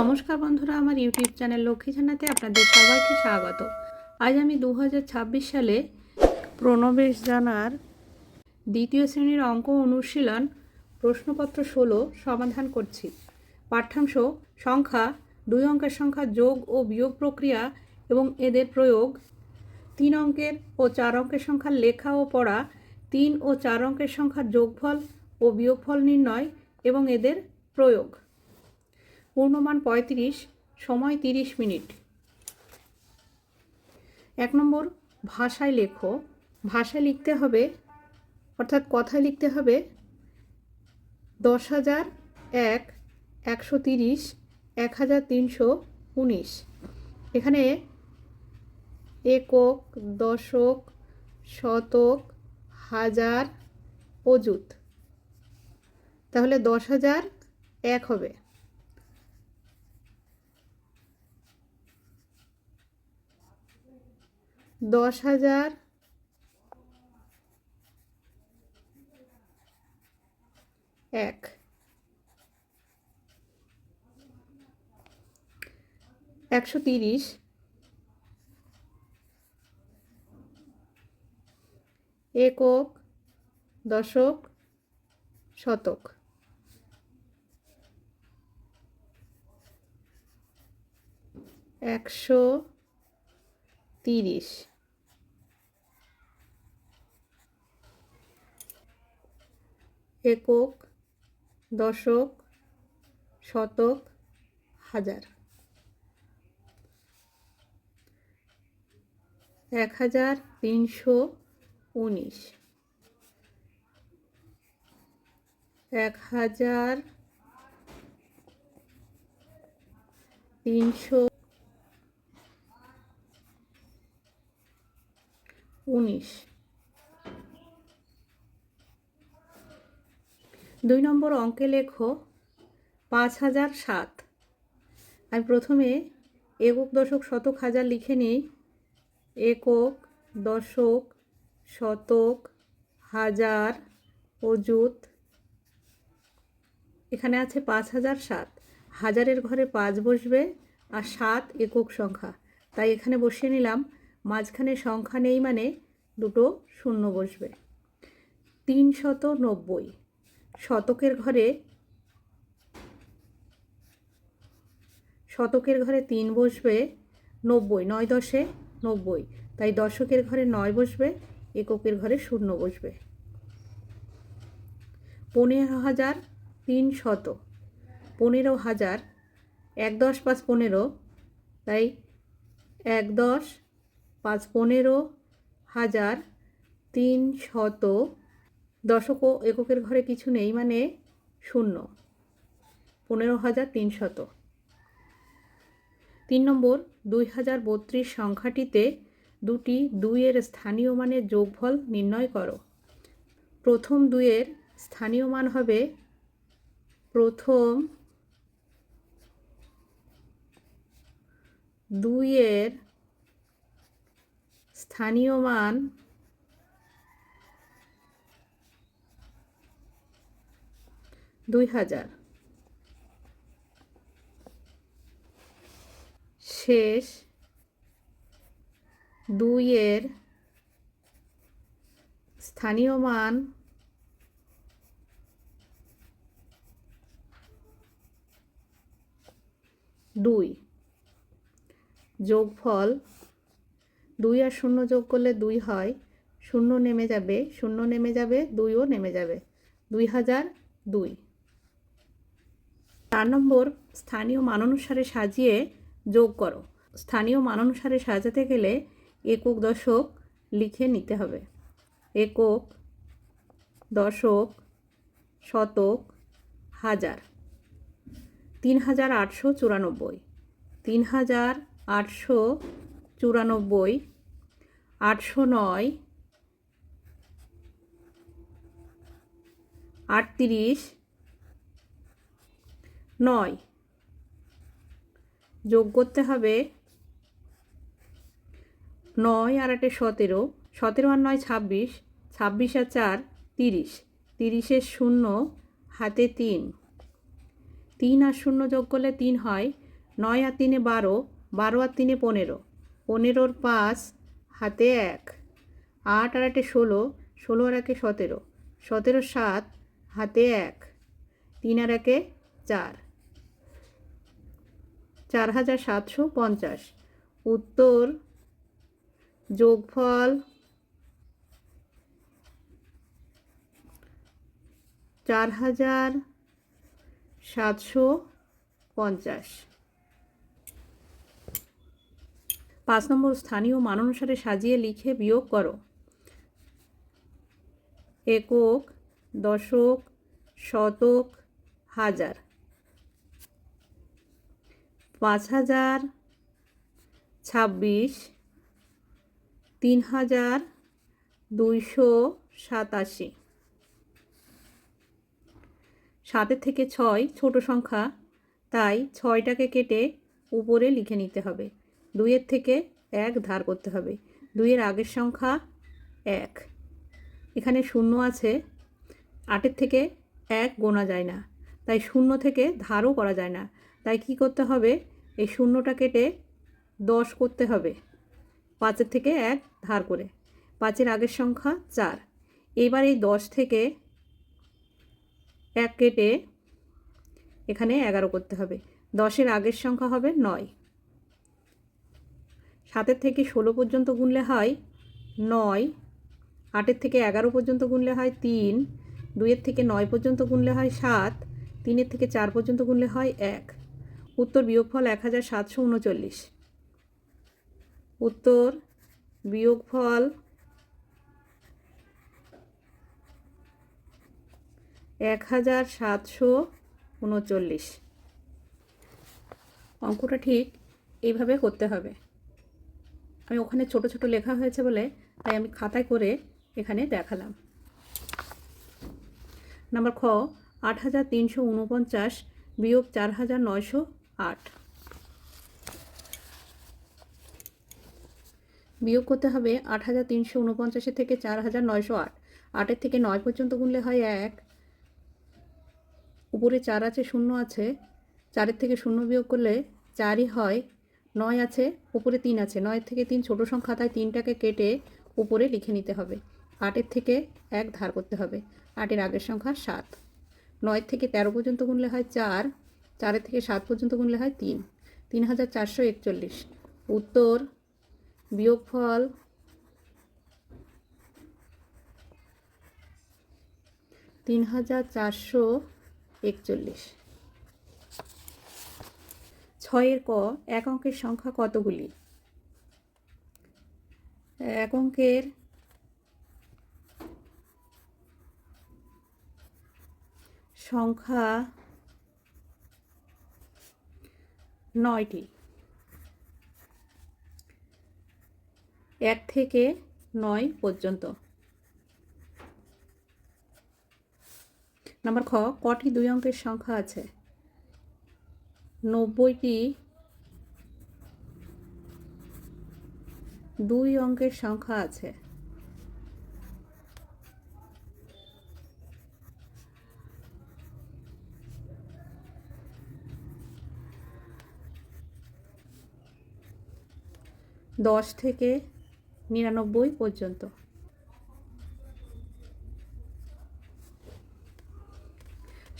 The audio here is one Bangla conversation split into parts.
নমস্কার বন্ধুরা, আমার ইউটিউব চ্যানেল লক্ষ্মী জানাতে আপনাদের সবাইকে স্বাগত। আজ আমি দু হাজার ছাব্বিশ সালে প্রণবেশ জানার দ্বিতীয় শ্রেণির অঙ্ক অনুশীলন প্রশ্নপত্র ষোলো সমাধান করছি। পাঠ্যাংশ সংখ্যা, দুই অঙ্কের সংখ্যা, যোগ ও বিয়োগ প্রক্রিয়া এবং এদের প্রয়োগ। তিন অঙ্কের ও চার অঙ্কের সংখ্যার লেখা ও পড়া। তিন ও চার অঙ্কের সংখ্যার যোগফল ও বিয়োগফল নির্ণয় এবং এদের প্রয়োগ। পূর্ণমান পঁয়ত্রিশ, সময় তিরিশ মিনিট। এক নম্বর, ভাষায় লেখো। ভাষায় লিখতে হবে, অর্থাৎ কথায় লিখতে হবে দশ হাজার এক, একশো তিরিশ, এক হাজার তিনশো উনিশ। এখানে একক, দশক, শতক, হাজার অযুত তাহলে দশ হাজার এক হবে। দশ হাজার। এক। একশো তিরিশ। একক দশক শতক। একশো তিরিশ। একক দশক শতক হাজার। এক হাজার তিনশো উনিশ। এক হাজার তিনশো উনিশ। দুই নম্বর অঙ্কে লেখো, পাঁচ হাজার সাত। আমি প্রথমে একক, দশক, শতক, হাজার লিখে নিই। একক, দশক, শতক, হাজার অযুত এখানে আছে পাঁচ হাজার সাত। হাজারের ঘরে পাঁচ বসবে আর সাত একক সংখ্যা। তাই এখানে বসিয়ে নিলাম মাঝখানে সংখ্যা নেই মানে দুটো শূন্য বসবে। তিনশত নব্বই। শতকের ঘরে শতকের ঘরে তিন বসবে নব্বই, নয় দশে নব্বই। তাই দশকের ঘরে নয় বসবে, এককের ঘরে শূন্য বসবে। পনেরো হাজার তিন শত। পনেরো হাজার, এক দশ পাঁচ পনেরো, তাই এক দশ পাঁচ পনেরো হাজার তিন শত দশক এককের ঘরে কিছু নেই মানে শূন্য। পনেরো হাজার তিনশত তিন নম্বর, দুই হাজার বত্রিশ সংখ্যাটিতে দুটি দুইয়ের স্থানীয় মানের যোগফল নির্ণয় করো। প্রথম দুইয়ের স্থানীয় মান হবে প্রথম দুইয়ের স্থানীয় মান দুই হাজার। শেষ দুইয়ের স্থানীয় মান দুই। যোগফল দুই আর শূন্য যোগ করলে দুই হয়, শূন্য নেমে যাবে, শূন্য নেমে যাবে, দুইও নেমে যাবে। দুই হাজার দুই। চার নম্বর, স্থানীয় মানানুসারে সাজিয়ে যোগ করো। স্থানীয় মানানুসারে সাজাতে গেলে একক দশক লিখে নিতে হবে। একক দশক শতক হাজার। তিন হাজার আটশো চুরানব্বই। তিন হাজার আটশো চুরানব্বই, আটশো নয়, আটত্রিশ, নয়। যোগ করতে হবে নয় আর আটে সতেরো। সতেরো আর নয় ছাব্বিশ ছাব্বিশ আর চার তিরিশ। তিরিশের শূন্য হাতে তিন। তিন আর শূন্য যোগ করলে তিন হয়। নয় আর তিনে বারো বারো আর তিনে পনেরো। পনেরোর পাঁচ, হাতে এক। আট আর আটে ষোলো ষোলো আর একে সতেরো। সতেরো সাত, হাতে এক। তিন আর একে চার। চার হাজার সাতশো পঞ্চাশ। উত্তর, যোগফল চার হাজার সাতশো পঞ্চাশ। পাঁচ নম্বর স্থানীয় মান অনুসারে সাজিয়ে লিখে বিয়োগ করো। একক, দশক, শতক, হাজার। পাঁচ হাজার, ছাব্বিশ। তিন হাজার, দুইশো সাতাশি। সাতের থেকে ছয়, ছোট সংখ্যা। তাই ছয়টাকে কেটে উপরে লিখে নিতে হবে। দুইয়ের থেকে এক ধার করতে হবে। দুইয়ের আগের সংখ্যা এক। এখানে শূন্য আছে, আটের থেকে এক গোনা যায় না। তাই শূন্য থেকে ধারও করা যায় না। তাই কি করতে হবে? এই শূন্যটা কেটে দশ করতে হবে, পাঁচের থেকে এক ধার করে। পাঁচের আগের সংখ্যা চার। এবার এই দশ থেকে এক কেটে এখানে এগারো করতে হবে। দশের আগের সংখ্যা হবে নয়। সাতের থেকে ষোলো পর্যন্ত গুনলে হয় নয়, আটের থেকে এগারো পর্যন্ত গুনলে হয় তিন, দুইয়ের থেকে নয় পর্যন্ত গুনলে হয় সাত, তিনের থেকে চার পর্যন্ত গুনলে হয় এক। উত্তর বিয়োগফল এক হাজার সাতশো উনচল্লিশ। উত্তর বিয়োগফল এক হাজার সাতশো উনচল্লিশ। অঙ্কটা ঠিক এইভাবে করতে হবে। আমি ওখানে ছোট ছোট লেখা হয়েছে বলে তাই আমি খাতায় করে এখানে দেখালাম। নাম্বার খ, আট হাজার তিনশো উনপঞ্চাশ, বিয়োগ চার হাজার নয়শো আট। বিয়োগ করতে হবে আট হাজার তিনশো উনপঞ্চাশের থেকে চার হাজার নয়শো আট। আটের থেকে নয় পর্যন্ত গুনলে হয় এক। উপরে চার আছে, শূন্য আছে। চারের থেকে শূন্য বিয়োগ করলে চারই হয় নয় আছে, উপরে তিন আছে। নয়ের থেকে তিন, ছোট সংখ্যা, তাই তিনটাকে কেটে উপরে লিখে নিতে হবে। আটের থেকে এক ধার করতে হবে। আটের আগের সংখ্যা সাত। নয়ের থেকে তেরো পর্যন্ত গুনলে হয় চার। চারের থেকে সাত পর্যন্ত গুনলে হয় তিন। তিন হাজার চারশো একচল্লিশ। উত্তর, বিয়োগফল তিন হাজার চারশো একচল্লিশ। ছয়ের ক, এক অঙ্কের সংখ্যা কতগুলি? এক অঙ্কের সংখ্যা নয়টি। এক থেকে নয় পর্যন্ত। নাম্বার খ, কটি দুই অঙ্কের সংখ্যা আছে? নব্বইটি দুই অঙ্কের সংখ্যা আছে। দশ থেকে নিরানব্বই পর্যন্ত।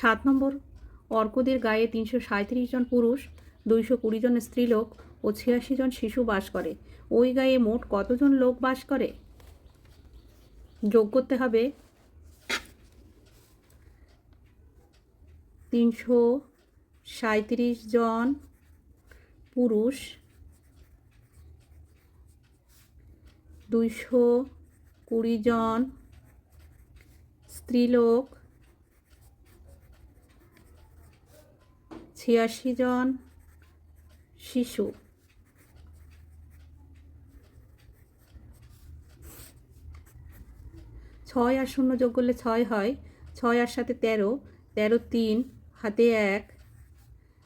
সাত নম্বর অর্কদের গায়ে তিনশো সাঁত্রিশ জন পুরুষ, দুইশো কুড়ি জন স্ত্রীলোক ও ছিয়াশি জন শিশু বাস করে। ওই গায়ে মোট কতজন লোক বাস করে? যোগ করতে হবে তিনশো সাঁত্রিশ জন পুরুষ, দুইশো কুড়ি জন স্ত্রীলোক ছিয়াশি জন শিশু। ছয় আর শূন্য যোগ করলে ছয় হয়। ছয় আর সাথে তেরো। তেরো তিন, হাতে এক।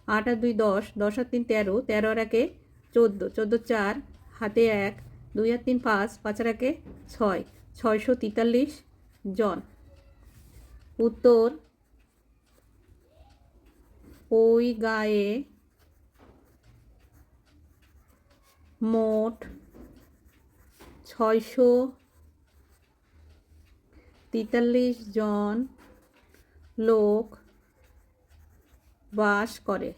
আট আর দুই দশ। দশ আর তিন তেরো। তেরো আর একে চোদ্দ। চোদ্দ চার, হাতে এক। দুই আর তিন পাঁচ। পাঁচ আর একে ছয়। ছয়শো তেতাল্লিশ জন। উত্তর ওই গায়ে মোট ছয়শো তেতাল্লিশ জন লোক বাস করে।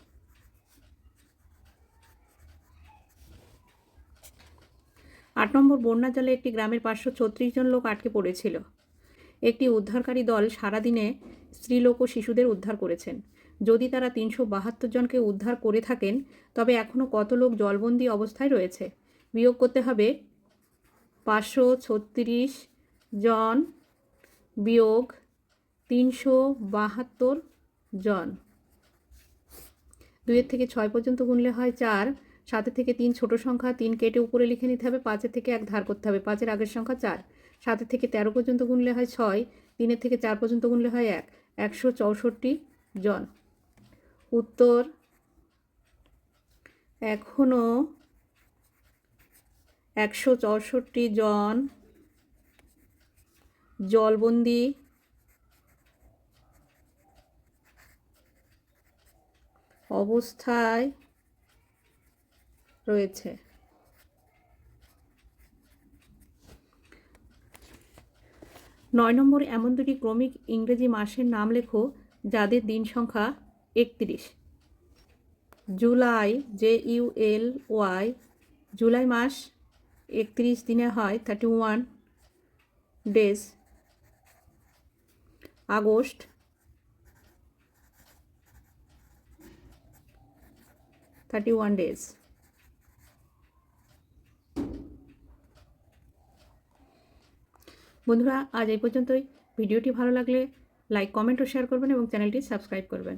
আট নম্বর বন্যা জলে একটি গ্রামের পাঁচশো ছত্রিশ জন লোক আটকে পড়েছিল। একটি উদ্ধারকারী দল সারাদিনে স্ত্রীলোক ও শিশুদের উদ্ধার করেছেন। যদি তারা তিনশো বাহাত্তর জনকে উদ্ধার করে থাকেন, তবে এখনও কত লোক জলবন্দি অবস্থায় রয়েছে? বিয়োগ করতে হবে পাঁচশো ছত্রিশ জন বিয়োগ তিনশো বাহাত্তর জন। দুইয়ের থেকে ছয় পর্যন্ত গুনলে হয় চার, সাতের থেকে তিন ছোট সংখ্যা, তিন কেটে উপরে লিখে নিতে হবে, পাঁচের থেকে এক ধার করতে হবে, পাঁচের আগের সংখ্যা চার। সাতের থেকে তেরো পর্যন্ত গুনলে হয় ছয়, তিনের থেকে চার পর্যন্ত গুনলে হয় এক, একশো চৌষট্টি জন। উত্তর এখনও একশো চৌষট্টি জন জলবন্দি অবস্থায় রয়েছে। নয় নম্বর এমন দুটি ক্রমিক ইংরেজি মাসের নাম লেখো যাদের দিন সংখ্যা একত্রিশ। July J U L Y, July মাস একত্রিশ দিনে হয় thirty one days August thirty one days বন্ধুরা, আজ এই পর্যন্তই। ভিডিওটি ভালো লাগলে লাইক, কমেন্ট ও শেয়ার করবেন এবং চ্যানেলটি সাবস্ক্রাইব করবেন।